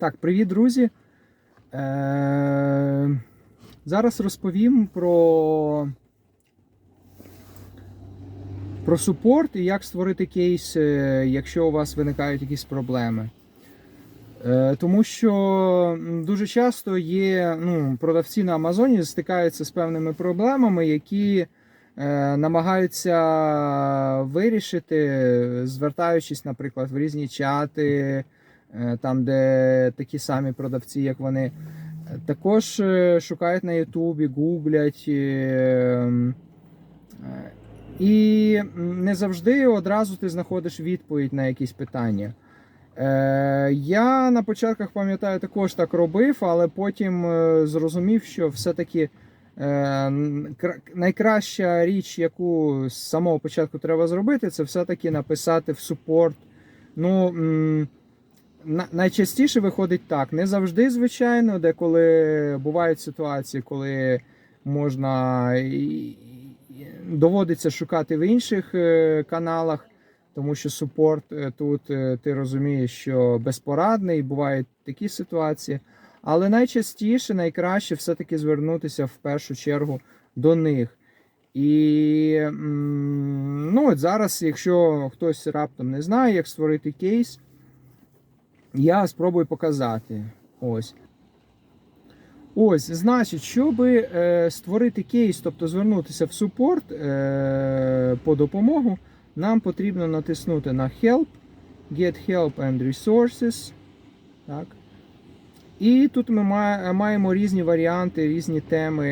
Так, привіт, друзі. Е, зараз розповім про, про супорт і як створити кейс, е, якщо у вас виникають якісь проблеми. Е, тому що дуже часто є ну, продавці на Амазоні стикаються з певними проблемами, які е, намагаються вирішити, звертаючись, наприклад, в різні чати, там, де такі самі продавці, як вони. Також е, шукають на Ютубі, гуглять. е, е, І не завжди одразу ти знаходиш відповідь на якісь питання. Е, я на початках пам'ятаю, також так робив, але потім е, зрозумів, що все-таки е, найкраща річ, яку з самого початку треба зробити, це все-таки написати в супорт. Ну, найчастіше виходить так. Не завжди, звичайно, деколи бувають ситуації, коли можна доводиться шукати в інших е, каналах тому що супорт е, тут е, ти розумієш, що безпорадний, бувають такі ситуації. Але найчастіше, найкраще все-таки звернутися в першу чергу до них. І ну, от зараз, якщо хтось раптом не знає, як створити кейс, я спробую показати. Ось. Ось, значить, щоб е, створити кейс, тобто звернутися в супорт е, по допомогу, нам потрібно натиснути на Help, Get Help and Resources. Так. І тут ми ма- маємо різні варіанти, різні теми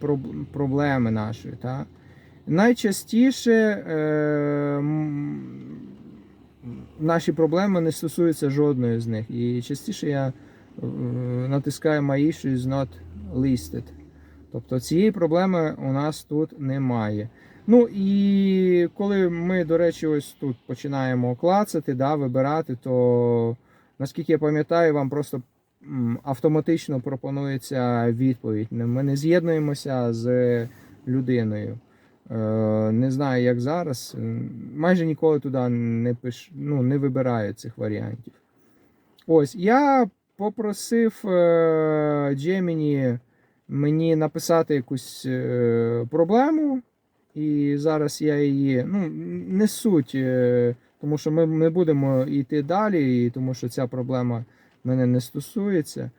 проб- проблеми нашої. Так. Найчастіше е, наші проблеми не стосуються жодної з них. І частіше я е, натискаю My issue is not listed. Тобто цієї проблеми у нас тут немає. Ну і коли ми, до речі, ось тут починаємо клацати, да, вибирати, то наскільки я пам'ятаю, вам просто автоматично пропонується відповідь. Ми не з'єднуємося з людиною. Е, Не знаю, як зараз. Майже ніколи туди не пиш, ну, не вибираю цих варіантів. Ось, я попросив е, Gemini мені написати якусь е, проблему. І зараз я її ну, не суть, е, тому що ми не будемо йти далі, тому що ця проблема мене не стосується.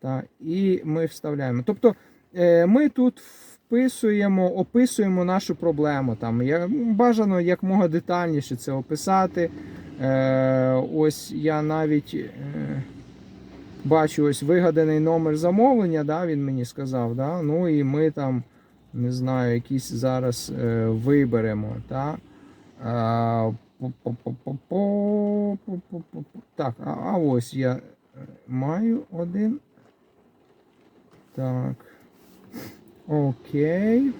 Та, і ми вставляємо. Тобто е, ми тут вписуємо, описуємо нашу проблему. Там, я, бажано якмога детальніше це описати. Е, ось я навіть е, бачу ось вигаданий номер замовлення, да, він мені сказав. Да? Ну і ми там не знаю, якісь зараз е, виберемо. Та? А. Так, а, а ось я е, маю один. Так. Окей.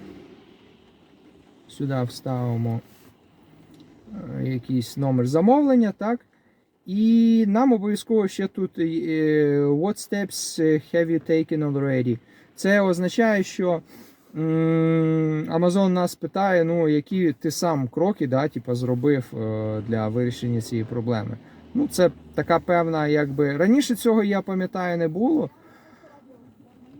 Сюди вставимо е, якийсь номер замовлення, так? І нам обов'язково ще тут е, What steps have you taken already? Це означає, що Amazon нас питає, ну, які ти сам кроки да, типу, зробив е, для вирішення цієї проблеми. Ну, це така певна, якби. Раніше цього я пам'ятаю не було.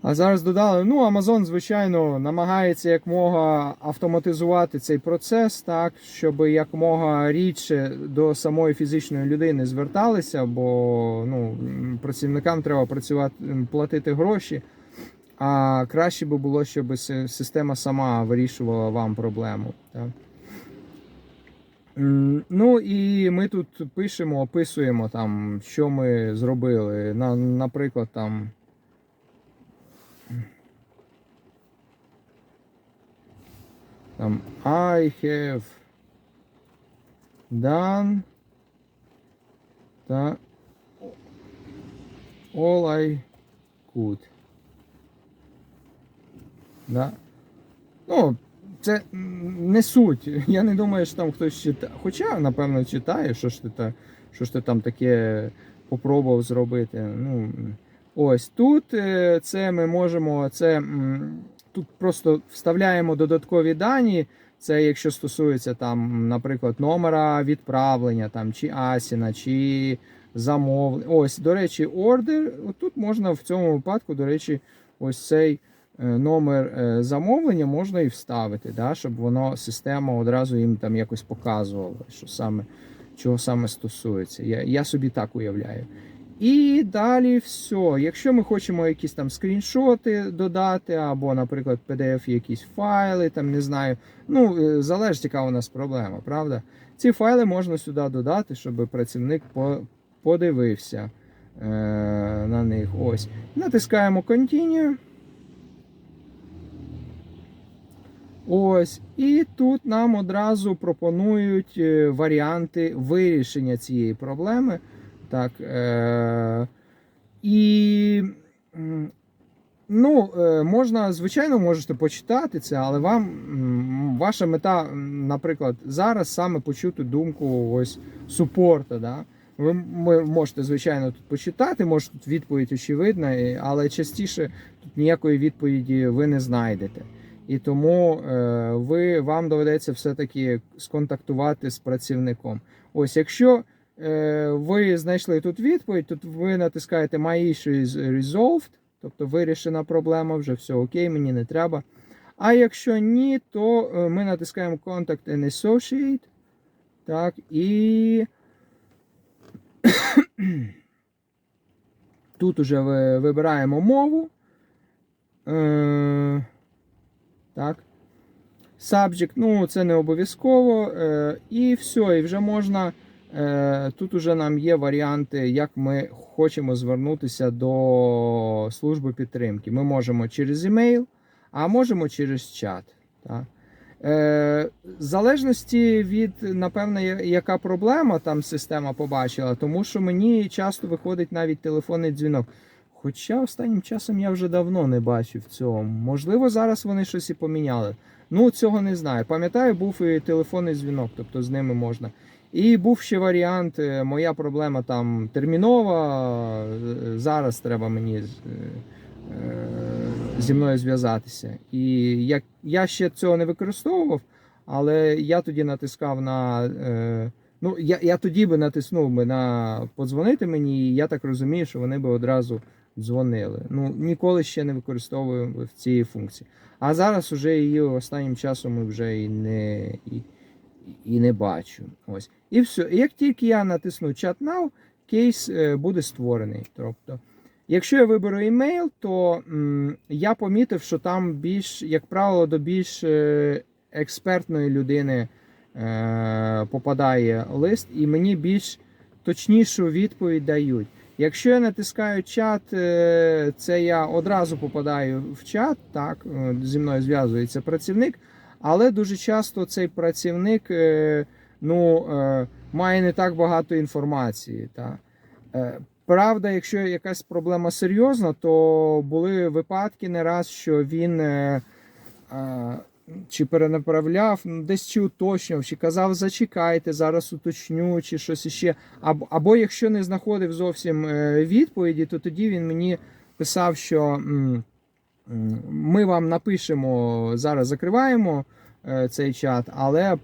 А зараз додали, ну, Amazon, звичайно, намагається якмога автоматизувати цей процес, так, щоб якмога рідше до самої фізичної людини зверталися, бо ну, працівникам треба працювати, платити гроші. А краще би було, щоб система сама вирішувала вам проблему. Так. Ну і ми тут пишемо, описуємо, там, що ми зробили. На, наприклад, там. Там I have done та all I could. Да? Ну, це не суть. Я не думаю, що там хтось читає. Хоча, напевно, читає, що ж ти, та, що ж ти там таке попробував зробити. Ну, ось тут е, це ми можемо. Це, тут просто вставляємо додаткові дані. Це якщо стосується там, наприклад, номера відправлення, там, чи Асіна, чи замовлення. Ось, до речі, ордер. Тут можна в цьому випадку, до речі, ось цей е, номер е, замовлення можна і вставити, да, щоб воно система одразу їм там якось показувала, що саме, чого саме стосується. Я, я собі так уявляю. І далі все. Якщо ми хочемо якісь там скріншоти додати, або, наприклад, PDF якісь файли, там не знаю. Ну, е, залежить, яка у нас проблема, правда? Ці файли можна сюди додати, щоб працівник подивився е, на них. Ось. Натискаємо Continue. Ось. І тут нам одразу пропонують е, варіанти вирішення цієї проблеми. Так, е, і ну, е, можна, звичайно, можете почитати це, але вам ваша мета, наприклад, зараз саме почути думку ось супорта. Да? Ви можете, звичайно, тут почитати, може тут відповідь очевидна, але частіше тут ніякої відповіді ви не знайдете. І тому е, ви, вам доведеться все-таки сконтактувати з працівником. Ось, якщо ви знайшли тут відповідь, тут ви натискаєте My issue is resolved, тобто вирішена проблема, вже все окей, мені не треба. А якщо ні, то е, ми натискаємо Contact and Associate. Так, і тут уже ви вибираємо мову. Е, так. Subject, ну це не обов'язково. Е, і все, і вже можна. Е, тут уже нам є варіанти, як ми хочемо звернутися до служби підтримки. Ми можемо через емейл, а можемо через чат. Так. Е, в залежності від, напевно, яка проблема там система побачила, тому що мені часто виходить навіть телефонний дзвінок. Хоча останнім часом я вже давно не бачив цього. Можливо, зараз вони щось і поміняли. Ну, цього не знаю. Пам'ятаю, був і телефонний дзвінок, тобто з ними можна. І був ще варіант, е, моя проблема там термінова. е, Зараз треба мені е, е, зі мною зв'язатися. І як я ще цього не використовував, але я тоді натискав на. е, Ну, я, я тоді би натиснув би на подзвонити мені, і я так розумію, що вони би одразу дзвонили. Ну, ніколи ще не використовую в цієї функції. А зараз уже її останнім часом вже і не, і, і не бачу. Ось. І все. Як тільки я натисну Chat Now, кейс е, буде створений. Тобто, якщо я виберу email, то м, я помітив, що там більш, як правило, до більш е, експертної людини е, попадає лист, і мені більш точнішу відповідь дають. Якщо я натискаю чат, е, це я одразу попадаю в чат, так, зі мною зв'язується працівник, але дуже часто цей працівник е, ну, е, має не так багато інформації. Так. Е, Правда, якщо якась проблема серйозна, то були випадки не раз, що він чи перенаправляв, ну, десь чи уточнював, чи казав, зачекайте, зараз уточню, чи щось іще. Або, або якщо не знаходив зовсім відповіді, то тоді він мені писав, що ми вам напишемо, зараз закриваємо е, цей чат, але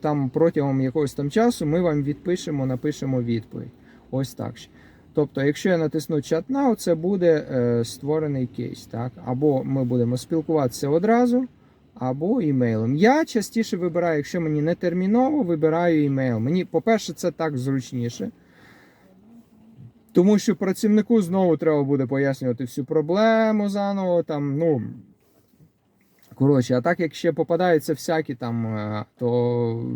там протягом якогось там часу ми вам відпишемо, напишемо відповідь. Ось так. Тобто, якщо я натисну Chat Now, це буде е, створений кейс. Так? Або ми будемо спілкуватися одразу, або імейлом. Я частіше вибираю, якщо мені не терміново, вибираю імейл. Мені, по-перше, це так зручніше. Тому що працівнику знову треба буде пояснювати всю проблему заново. Там, ну, коротше, а так як ще попадаються всякі там, е, то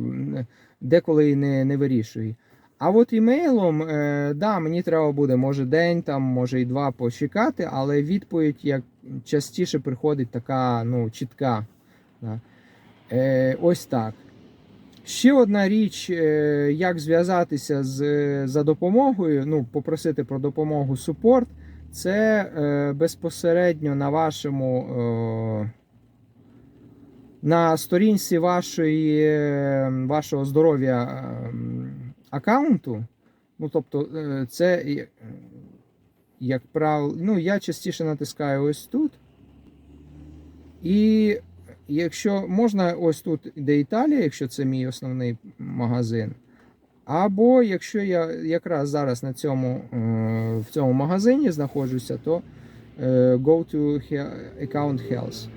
деколи і не, не вирішує. А от імейлом, е, да, мені треба буде, може день, там, може і два почекати, але відповідь як частіше приходить така ну, чітка. Да. Е, ось так. Ще одна річ, е, як зв'язатися з, за допомогою, ну, попросити про допомогу супорт, це е, безпосередньо на вашому. Е, на сторінці вашої, е, вашого здоров'я е, аккаунту, ну тобто, це, як правило, ну, я частіше натискаю ось тут. І якщо можна, ось тут де Італія, якщо це мій основний магазин. Або якщо я якраз зараз на цьому, е, в цьому магазині знаходжуся, то е, go to account health.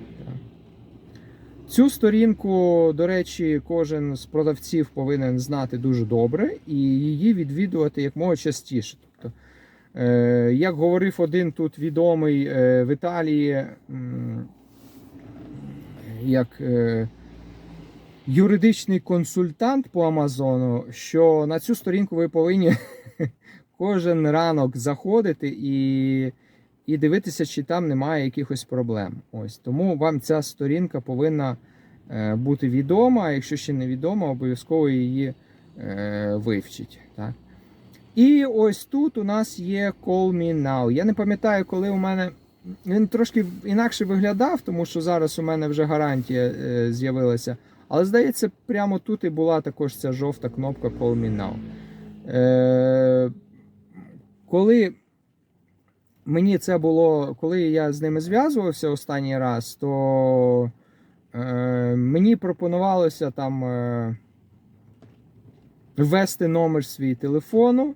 Цю сторінку, до речі, кожен з продавців повинен знати дуже добре і її відвідувати якомога частіше. Тобто, е, як говорив один тут відомий в Італії, як е, юридичний консультант по Амазону, що на цю сторінку ви повинні кожен ранок заходити і, і дивитися, чи там немає якихось проблем. Ось тому вам ця сторінка повинна е, бути відома. А якщо ще не відома, обов'язково її е, вивчіть. Так? І ось тут у нас є Call Me Now. Я не пам'ятаю, коли у мене. Він трошки інакше виглядав, тому що зараз у мене вже гарантія е, з'явилася. Але здається, прямо тут і була також ця жовта кнопка Call Me Now. Е, коли мені це було, коли я з ними зв'язувався останній раз, то е, мені пропонувалося там е, ввести номер свій телефону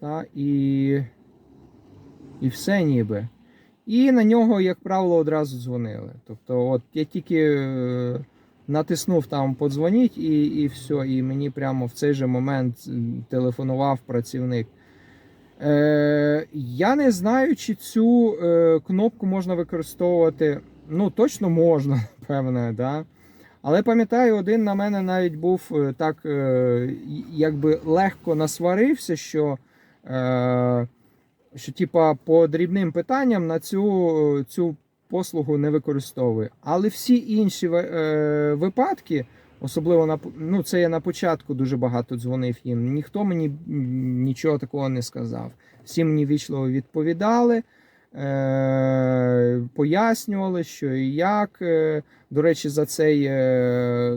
та, і, і все ніби. І на нього, як правило, одразу дзвонили. Тобто, от я тільки е, натиснув там подзвоніть, і, і все, і мені прямо в цей же момент телефонував працівник. Е, я не знаю, чи цю е, кнопку можна використовувати. Ну, точно можна, напевне, да? Але пам'ятаю, один на мене навіть був е, так, е, якби легко насварився, що, е, що типа, по дрібним питанням на цю, цю послугу не використовує. Але всі інші е, випадки, особливо на ну, це я на початку дуже багато дзвонив їм. Ніхто мені нічого такого не сказав. Всі мені вічливо відповідали, е, пояснювали, що і як. Е, До речі, за цей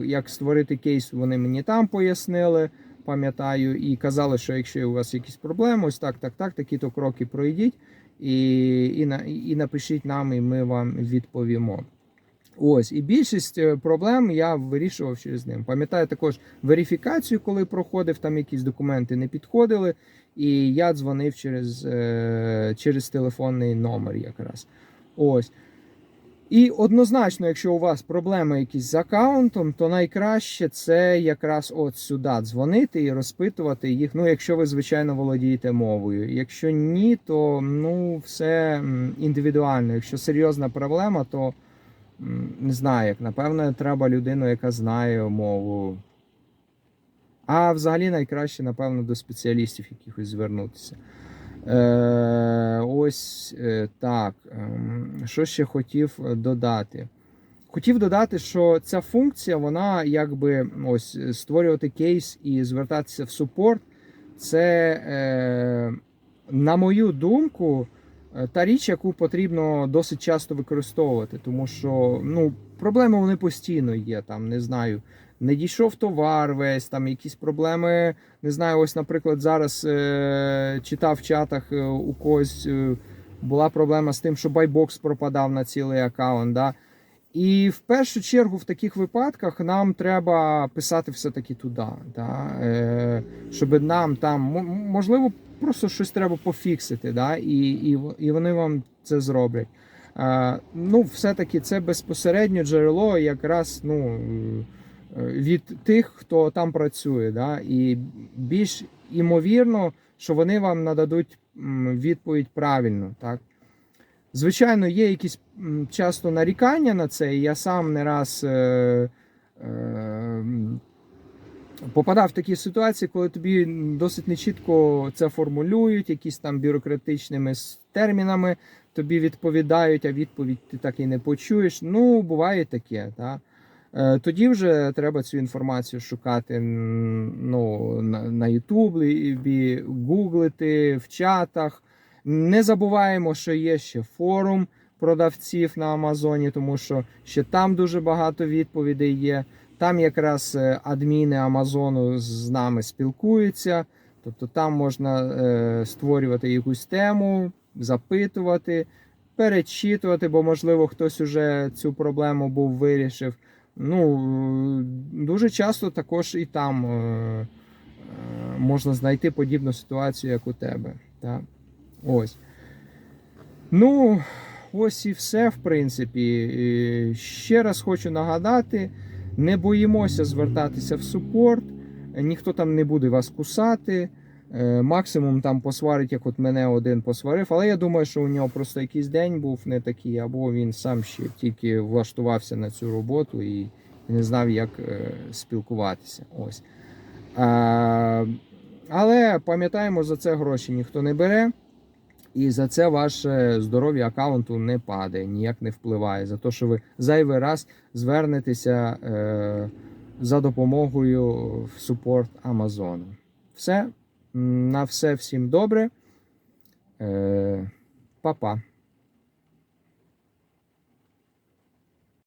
як створити кейс, вони мені там пояснили. Пам'ятаю, і казали, що якщо у вас якісь проблеми, ось так, так, так, такі-то кроки пройдіть і, і, і напишіть нам, і ми вам відповімо. Ось, і більшість е, проблем я вирішував через ним. Пам'ятаю також верифікацію, коли проходив, там якісь документи не підходили, і я дзвонив через, е, через телефонний номер якраз. Ось. І однозначно, якщо у вас проблеми якісь з аккаунтом, то найкраще це якраз от сюди дзвонити і розпитувати їх. Ну, якщо ви, звичайно, володієте мовою. Якщо ні, то ну, все індивідуально. Якщо серйозна проблема, то не знаю, як напевно, треба людину, яка знає мову. А взагалі найкраще, напевно, до спеціалістів якихось звернутися. Е, ось е, так. Ем, Що ще хотів е, додати? Хотів додати, що ця функція, вона якби ось створювати кейс і звертатися в супорт. Це, на мою думку, та річ, яку потрібно досить часто використовувати, тому що ну, проблеми вони постійно є. Там не знаю, не дійшов товар весь, там якісь проблеми. Не знаю, ось, наприклад, зараз е, читав в чатах е, у когось е, була проблема з тим, що байбокс пропадав на цілий аккаунт. Да? І в першу чергу в таких випадках нам треба писати все-таки туди, да? е, щоб нам там, можливо, просто щось треба пофіксити, да? і, і, і вони вам це зроблять. Е, ну, все-таки це безпосередньо джерело якраз ну, е, від тих, хто там працює. Да? І більш імовірно, що вони вам нададуть відповідь правильно. Так? Звичайно, є якісь часто нарікання на це. і Я сам не раз е, е, попадав в такі ситуації, коли тобі досить нечітко це формулюють, якісь там бюрократичними термінами тобі відповідають, а відповідь ти так і не почуєш. Ну, буває таке. Та? Е, Тоді вже треба цю інформацію шукати ну, на Ютубі, гуглити в чатах. Не забуваємо, що є ще форум продавців на Амазоні, тому що ще там дуже багато відповідей є. Там якраз е, адміни Амазону з нами спілкуються. Тобто там можна е, створювати якусь тему, запитувати, перечитувати, бо, можливо, хтось уже цю проблему був вирішив. Ну, дуже часто також і там. е, можна знайти подібну ситуацію, як у тебе. Так? Ось. Ну, ось і все, в принципі. Ще раз хочу нагадати: не боїмося звертатися в супорт, ніхто там не буде вас кусати. Е, Максимум там посварить, як от мене один посварив. Але я думаю, що у нього просто якийсь день був не такий, або він сам ще тільки влаштувався на цю роботу і не знав, як е, спілкуватися. Ось. Але пам'ятаємо, за це гроші ніхто не бере. І за це ваше здоров'я аккаунту не падає, ніяк не впливає. За те, що ви зайвий раз звернетеся е, за допомогою в супорт Амазону. Все. На все всім добре. Е, па-па.